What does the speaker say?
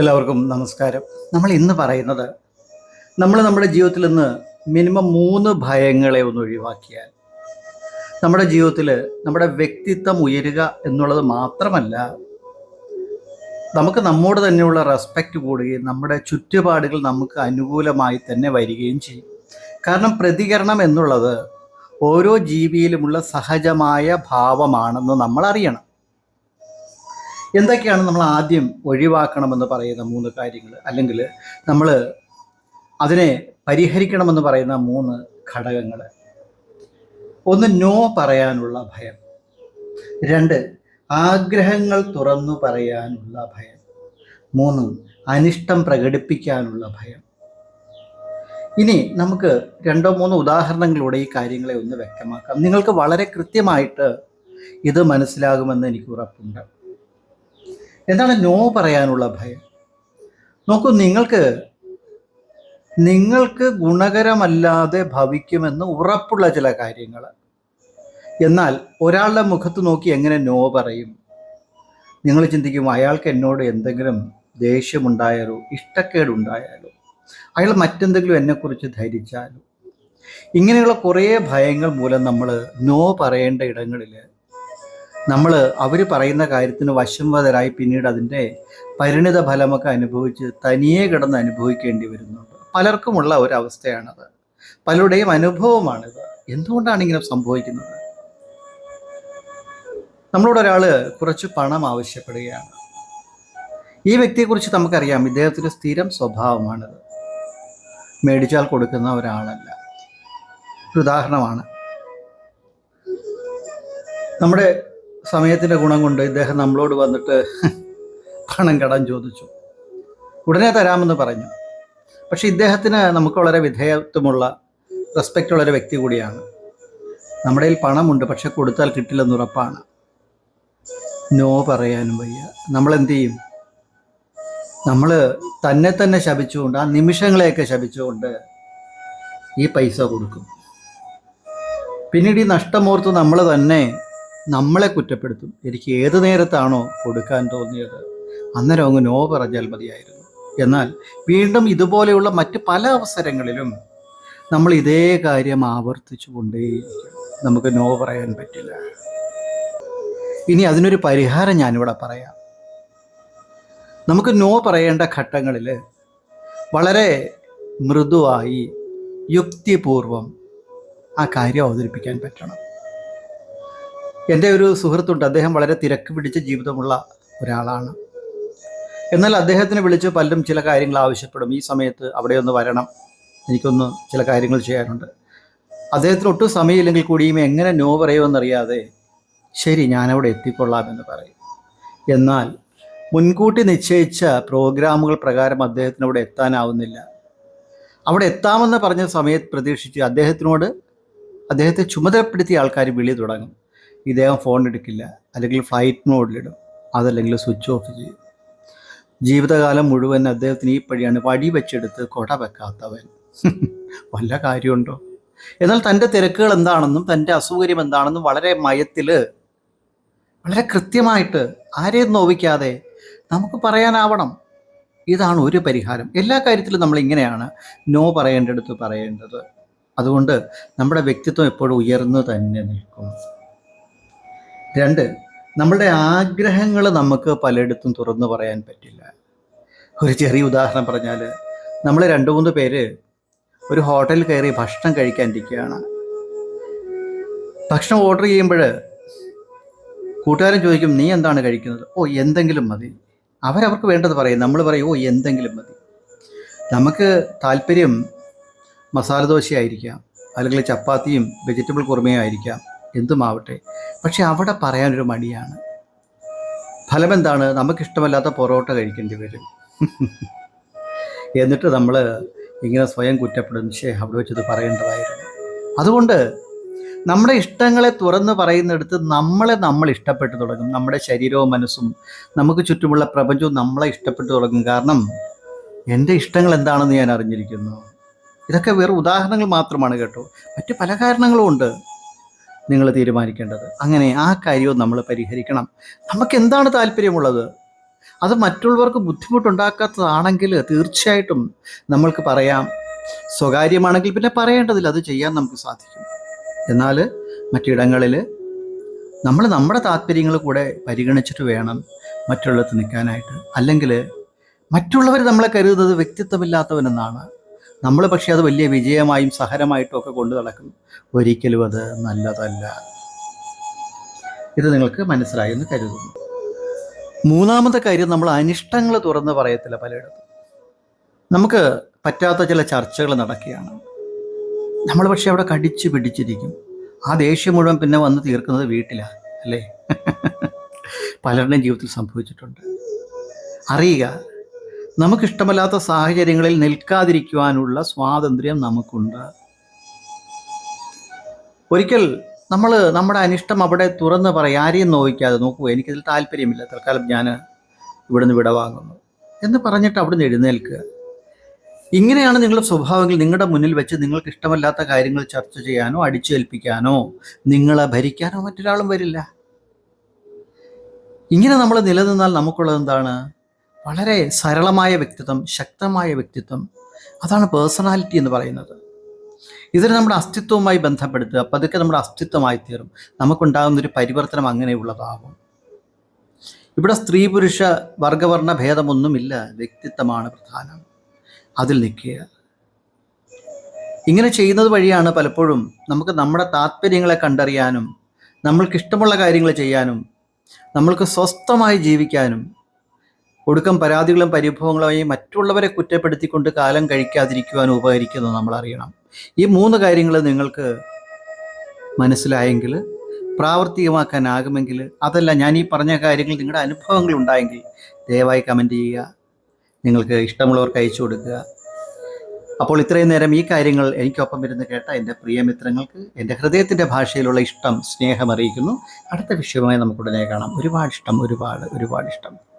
എല്ലാവർക്കും നമസ്കാരം. നമ്മൾ ഇന്ന് പറയുന്നത് നമ്മൾ നമ്മുടെ ജീവിതത്തിൽ നിന്ന് മിനിമം മൂന്ന് ഭയങ്ങളെ ഒന്ന് ഒഴിവാക്കിയാൽ നമ്മുടെ ജീവിതത്തിൽ നമ്മുടെ വ്യക്തിത്വം ഉയരുക എന്നുള്ളത് മാത്രമല്ല നമുക്ക് നമ്മോട് തന്നെയുള്ള റെസ്പെക്റ്റ് കൂടുകയും നമ്മുടെ ചുറ്റുപാടുകൾ നമുക്ക് അനുകൂലമായി തന്നെ വരികയും ചെയ്യും. കാരണം പ്രതികരണം എന്നുള്ളത് ഓരോ ജീവിയിലുമുള്ള സഹജമായ ഭാവമാണെന്ന് നമ്മൾ അറിയണം. എന്തൊക്കെയാണ് നമ്മൾ ആദ്യം ഒഴിവാക്കണമെന്ന് പറയുന്ന മൂന്ന് കാര്യങ്ങൾ? അല്ലെങ്കിൽ നമ്മൾ അതിനെ പരിഹരിക്കണമെന്ന് പറയുന്ന മൂന്ന് ഘടകങ്ങൾ. ഒന്ന് നോ പറയാനുള്ള ഭയം. രണ്ട് ആഗ്രഹങ്ങൾ തുറന്നു പറയാനുള്ള ഭയം. മൂന്ന് അനിഷ്ടം പ്രകടിപ്പിക്കാനുള്ള ഭയം. ഇനി നമുക്ക് രണ്ടോ മൂന്നോ ഉദാഹരണങ്ങളിലൂടെ ഈ കാര്യങ്ങളെ ഒന്ന് വ്യക്തമാക്കാം. നിങ്ങൾക്ക് വളരെ കൃത്യമായിട്ട് ഇത് മനസ്സിലാകുമെന്ന് എനിക്ക് ഉറപ്പുണ്ട്. എന്താണ് നോ പറയാനുള്ള ഭയം? നോക്കൂ നിങ്ങൾക്ക് നിങ്ങൾക്ക് ഗുണകരമല്ലാതെ ഭവിക്കുമെന്ന് ഉറപ്പുള്ള ചില കാര്യങ്ങൾ എന്നാൽ ഒരാളുടെ മുഖത്ത് നോക്കി എങ്ങനെ നോ പറയും? നിങ്ങൾ ചിന്തിക്കും അയാൾക്ക് എന്നോട് എന്തെങ്കിലും ദേഷ്യമുണ്ടായാലോ ഇഷ്ടക്കേടുണ്ടായാലോ അയാൾ മറ്റെന്തെങ്കിലും എന്നെക്കുറിച്ച് ധരിച്ചാലോ? ഇങ്ങനെയുള്ള കുറേ ഭയങ്ങൾ മൂലം നമ്മൾ നോ പറയേണ്ട ഇടങ്ങളിൽ നമ്മൾ അവർ പറയുന്ന കാര്യത്തിന് വശംവതരായി പിന്നീട് അതിന്റെ പരിണിത ഫലമൊക്കെ അനുഭവിച്ച് തനിയെ കിടന്ന് അനുഭവിക്കേണ്ടി വരുന്നുണ്ട് പലർക്കുമുള്ള ഒരു പലരുടെയും അനുഭവമാണിത്. എന്തുകൊണ്ടാണ് ഇങ്ങനെ സംഭവിക്കുന്നത്? നമ്മളോട് ഒരാൾ കുറച്ച് പണം ആവശ്യപ്പെടുകയാണ്. ഈ വ്യക്തിയെക്കുറിച്ച് നമുക്കറിയാം. ഇദ്ദേഹത്തിന്റെ സ്ഥിരം സ്വഭാവമാണിത്. മേടിച്ചാൽ കൊടുക്കുന്ന ഒരാളല്ല. ഒരു ഉദാഹരണമാണ്. നമ്മുടെ സമയത്തിന്റെ ഗുണം കൊണ്ട് ഇദ്ദേഹം നമ്മളോട് വന്നിട്ട് പണം കടം ചോദിച്ചു. ഉടനെ തരാമെന്ന് പറഞ്ഞു. പക്ഷെ ഇദ്ദേഹത്തിന് നമുക്ക് വളരെ വിധേയത്വമുള്ള റെസ്പെക്റ്റ് ഉള്ള ഒരു വ്യക്തി കൂടിയാണ്. നമ്മുടെ കയ്യിൽ പണമുണ്ട് പക്ഷെ കൊടുത്താൽ കിട്ടില്ലെന്ന് ഉറപ്പാണ്. നോ പറയാനും വയ്യ. നമ്മൾ എന്ത് ചെയ്യും നമ്മൾ തന്നെ തന്നെ ശപിച്ചുകൊണ്ട് ആ നിമിഷങ്ങളെയൊക്കെ ശപിച്ചുകൊണ്ട് ഈ പൈസ കൊടുക്കും. പിന്നീട് ഈ നഷ്ടമോർത്ത് നമ്മൾ തന്നെ നമ്മളെ കുറ്റപ്പെടുത്തും. എനിക്ക് ഏത് നേരത്താണോ കൊടുക്കാൻ തോന്നിയത്? അന്നേരം അങ്ങ് നോ പറഞ്ഞാൽ മതിയായിരുന്നു. എന്നാൽ വീണ്ടും ഇതുപോലെയുള്ള മറ്റ് പല അവസരങ്ങളിലും നമ്മൾ ഇതേ കാര്യം ആവർത്തിച്ചു കൊണ്ടേയിരിക്കും നമുക്ക് നോ പറയാൻ പറ്റില്ല. ഇനി അതിനൊരു പരിഹാരം ഞാനിവിടെ പറയാം. നമുക്ക് നോ പറയേണ്ട ഘട്ടങ്ങളിൽ വളരെ മൃദുവായി യുക്തിപൂർവം ആ കാര്യം അവതരിപ്പിക്കാൻ പറ്റണം. എന്റെ ഒരു സുഹൃത്തുണ്ട്. അദ്ദേഹം വളരെ തിരക്ക് പിടിച്ച ജീവിതമുള്ള ഒരാളാണ്. എന്നാൽ അദ്ദേഹത്തിന് വിളിച്ച് പലരും ചില കാര്യങ്ങൾ ആവശ്യപ്പെടും. ഈ സമയത്ത് അവിടെ ഒന്ന് വരണം. എനിക്കൊന്ന് ചില കാര്യങ്ങൾ ചെയ്യാനുണ്ട്. അദ്ദേഹത്തിന് ഒട്ടും സമയമില്ലെങ്കിൽ കൂടിയും എങ്ങനെ നോ പറയുമെന്നറിയാതെ ശരി ഞാനവിടെ എത്തിക്കൊള്ളാം എന്ന് പറയും. എന്നാൽ മുൻകൂട്ടി നിശ്ചയിച്ച പ്രോഗ്രാമുകൾ പ്രകാരം അദ്ദേഹത്തിന് അവിടെ എത്താനാവുന്നില്ല. അവിടെ എത്താമെന്ന് പറഞ്ഞ സമയത്ത് പ്രതീക്ഷിച്ച് അദ്ദേഹത്തിനോട് അദ്ദേഹത്തെ ചുമതലപ്പെടുത്തിയ ആൾക്കാർ വിളി തുടങ്ങും. ഇദ്ദേഹം ഫോൺ എടുക്കില്ല. അല്ലെങ്കിൽ ഫ്ലൈറ്റ് മോഡിലിടും അതല്ലെങ്കിൽ സ്വിച്ച് ഓഫ് ചെയ്യും. ജീവിതകാലം മുഴുവൻ അദ്ദേഹത്തിന് ഈ പഴിയാണ് വടി വെച്ചെടുത്ത് കൊട വെക്കാത്തവൻ. വല്ല കാര്യമുണ്ടോ? എന്നാൽ തന്റെ തിരക്കുകൾ എന്താണെന്നും തന്റെ അസൗകര്യം എന്താണെന്നും വളരെ മയത്തിൽ വളരെ കൃത്യമായിട്ട് ആരെയും നോവിക്കാതെ നമുക്ക് പറയാനാവണം. ഇതാണ് ഒരു പരിഹാരം. എല്ലാ കാര്യത്തിലും നമ്മൾ ഇങ്ങനെയാണ് നോ പറയേണ്ടടുത്ത് പറയേണ്ടത്. അതുകൊണ്ട് നമ്മുടെ വ്യക്തിത്വം എപ്പോഴും ഉയർന്നു തന്നെ നിൽക്കും. രണ്ട് നമ്മളുടെ ആഗ്രഹങ്ങൾ നമുക്ക് പലയിടത്തും തുറന്നു പറയാൻ പറ്റില്ല. ഒരു ചെറിയ ഉദാഹരണം പറഞ്ഞാൽ നമ്മൾ രണ്ട് മൂന്ന് പേര് ഒരു ഹോട്ടലിൽ കയറി ഭക്ഷണം കഴിക്കാൻ ഇരിക്കുകയാണ്. ഭക്ഷണം ഓർഡർ ചെയ്യുമ്പോൾ കൂട്ടുകാരൻ ചോദിക്കും നീ എന്താണ് കഴിക്കുന്നത്? ഓ എന്തെങ്കിലും മതി. അവരവർക്ക് വേണ്ടത് പറയും. നമ്മൾ പറയും ഓ എന്തെങ്കിലും മതി. നമുക്ക് താല്പര്യം മസാല ദോശയായിരിക്കാം അല്ലെങ്കിൽ ചപ്പാത്തിയും വെജിറ്റബിൾ കുറുമയും ആയിരിക്കാം എന്തുമാവട്ടെ. പക്ഷെ അവിടെ പറയാനൊരു മടിയാണ്. ഫലം എന്താണ് നമുക്കിഷ്ടമല്ലാത്ത പൊറോട്ട കഴിക്കേണ്ടി വരും. എന്നിട്ട് നമ്മൾ ഇങ്ങനെ സ്വയം കുറ്റപ്പെടും. ശേ അവിടെ വെച്ചത് പറയേണ്ടതായിരുന്നു. അതുകൊണ്ട് നമ്മുടെ ഇഷ്ടങ്ങളെ തുറന്ന് പറയുന്നിടത്ത് നമ്മളെ നമ്മൾ ഇഷ്ടപ്പെട്ടു തുടങ്ങും. നമ്മുടെ ശരീരവും മനസ്സും നമുക്ക് ചുറ്റുമുള്ള പ്രപഞ്ചവും നമ്മളെ ഇഷ്ടപ്പെട്ടു തുടങ്ങും. കാരണം എന്റെ ഇഷ്ടങ്ങൾ എന്താണെന്ന് ഞാൻ അറിഞ്ഞിരിക്കുന്നു. ഇതൊക്കെ വെറും ഉദാഹരണങ്ങൾ മാത്രമാണ് കേട്ടോ. മറ്റ് പല കാരണങ്ങളും ഉണ്ട്. നിങ്ങൾ തീരുമാനിക്കേണ്ടത്. അങ്ങനെ ആ കാര്യവും നമ്മൾ പരിഹരിക്കണം. നമുക്ക് എന്താണ് താല്പര്യമുള്ളത്? അത് മറ്റുള്ളവർക്ക് ബുദ്ധിമുട്ടുണ്ടാക്കാത്തതാണെങ്കിൽ തീർച്ചയായിട്ടും നമ്മൾക്ക് പറയാം. സ്വകാര്യമാണെങ്കിൽ പിന്നെ പറയേണ്ടതില്ല. അത് ചെയ്യാൻ നമുക്ക് സാധിക്കും. എന്നാൽ മറ്റിടങ്ങളിൽ നമ്മൾ നമ്മുടെ താല്പര്യങ്ങൾ കൂടെ പരിഗണിച്ചിട്ട് വേണം മറ്റുള്ളിടത്ത് നിൽക്കാനായിട്ട്. അല്ലെങ്കിൽ മറ്റുള്ളവർ നമ്മളെ കരുതുന്നത് വ്യക്തിത്വമില്ലാത്തവനെന്നാണ് നമ്മൾ പക്ഷേ അത് വലിയ വിജയമായും സഹരമായിട്ടും ഒക്കെ കൊണ്ടു നടക്കും ഒരിക്കലും അത് നല്ലതല്ല. ഇത് നിങ്ങൾക്ക് മനസ്സിലായെന്ന് കരുതുന്നു. മൂന്നാമത്തെ കാര്യം നമ്മൾ അനിഷ്ടങ്ങൾ തുറന്ന് പറയത്തില്ല പലയിടത്തും. നമുക്ക് പറ്റാത്ത ചില ചർച്ചകൾ നടക്കുകയാണ്. നമ്മൾ പക്ഷെ അവിടെ കടിച്ചു പിടിച്ചിരിക്കും. ആ ദേഷ്യം മുഴുവൻ പിന്നെ വന്ന് തീർക്കുന്നത് വീട്ടിലാണ് അല്ലേ? പലരുടെയും ജീവിതത്തിൽ സംഭവിച്ചിട്ടുണ്ട്. അറിയുക നമുക്കിഷ്ടമല്ലാത്ത സാഹചര്യങ്ങളിൽ നിൽക്കാതിരിക്കുവാനുള്ള സ്വാതന്ത്ര്യം നമുക്കുണ്ട്. ഒരിക്കൽ നമ്മൾ നമ്മുടെ അനിഷ്ടം അവിടെ തുറന്ന് പറയും ആരെയും നോവിക്കാതെ. നോക്കൂ എനിക്കിതിൽ താല്പര്യമില്ല. തൽക്കാലം ഞാൻ ഇവിടുന്ന് വിടവാങ്ങുന്നു എന്ന് പറഞ്ഞിട്ട് അവിടുന്ന് എഴുന്നേൽക്കുക. ഇങ്ങനെയാണ് നിങ്ങളുടെ സ്വഭാവങ്ങൾ നിങ്ങളുടെ മുന്നിൽ വെച്ച് നിങ്ങൾക്ക് ഇഷ്ടമല്ലാത്ത കാര്യങ്ങൾ ചർച്ച ചെയ്യാനോ അടിച്ചേൽപ്പിക്കാനോ നിങ്ങളെ ഭരിക്കാനോ മറ്റൊരാളും വരില്ല. ഇങ്ങനെ നമ്മൾ നിലനിന്നാൽ നമുക്കുള്ളത് എന്താണ്? വളരെ സരളമായ വ്യക്തിത്വം ശക്തമായ വ്യക്തിത്വം. അതാണ് പേഴ്സണാലിറ്റി എന്ന് പറയുന്നത്. ഇതിനെ നമ്മുടെ അസ്തിത്വവുമായി ബന്ധപ്പെടുത്തുക. പതുക്കെ നമ്മുടെ അസ്തിത്വമായി തീരും. നമുക്കുണ്ടാകുന്ന ഒരു പരിവർത്തനം അങ്ങനെയുള്ളതാകും ഇവിടെ സ്ത്രീ പുരുഷ വർഗവർണ ഭേദമൊന്നുമില്ല. വ്യക്തിത്വമാണ് പ്രധാനം. അതിൽ നിൽക്കുക. ഇങ്ങനെ ചെയ്യുന്നത് വഴിയാണ് പലപ്പോഴും നമുക്ക് നമ്മുടെ താല്പര്യങ്ങളെ കണ്ടറിയാനും നമ്മൾക്ക് ഇഷ്ടമുള്ള കാര്യങ്ങൾ ചെയ്യാനും നമ്മൾക്ക് സ്വസ്ഥമായി ജീവിക്കാനും ഒടുക്കം പരാതികളും പരിഭവങ്ങളുമായി മറ്റുള്ളവരെ കുറ്റപ്പെടുത്തിക്കൊണ്ട് കാലം കഴിക്കാതിരിക്കുവാൻ ഉപകരിക്കുന്നത് നമ്മൾ അറിയണം ഈ മൂന്ന് കാര്യങ്ങൾ നിങ്ങൾക്ക് മനസ്സിലായെങ്കിൽ പ്രാവർത്തികമാക്കാനാകുമെങ്കിൽ അതല്ല ഞാൻ ഈ പറഞ്ഞ കാര്യങ്ങൾ നിങ്ങളുടെ അനുഭവങ്ങൾ ഉണ്ടായെങ്കിൽ ദയവായി കമന്റ് ചെയ്യുക. നിങ്ങൾക്ക് ഇഷ്ടമുള്ളവർക്ക് അയച്ചു കൊടുക്കുക. അപ്പോൾ ഇത്രയും നേരം ഈ കാര്യങ്ങൾ എനിക്കൊപ്പം ഇരുന്ന് കേട്ട എന്റെ പ്രിയമിത്രങ്ങൾക്ക് എന്റെ ഹൃദയത്തിന്റെ ഭാഷയിലുള്ള ഇഷ്ടം സ്നേഹം അറിയിക്കുന്നു. അടുത്ത വിഷയവുമായി നമുക്കുടനെ കാണാം. ഒരുപാട് ഇഷ്ടം ഒരുപാട് ഒരുപാട് ഇഷ്ടം.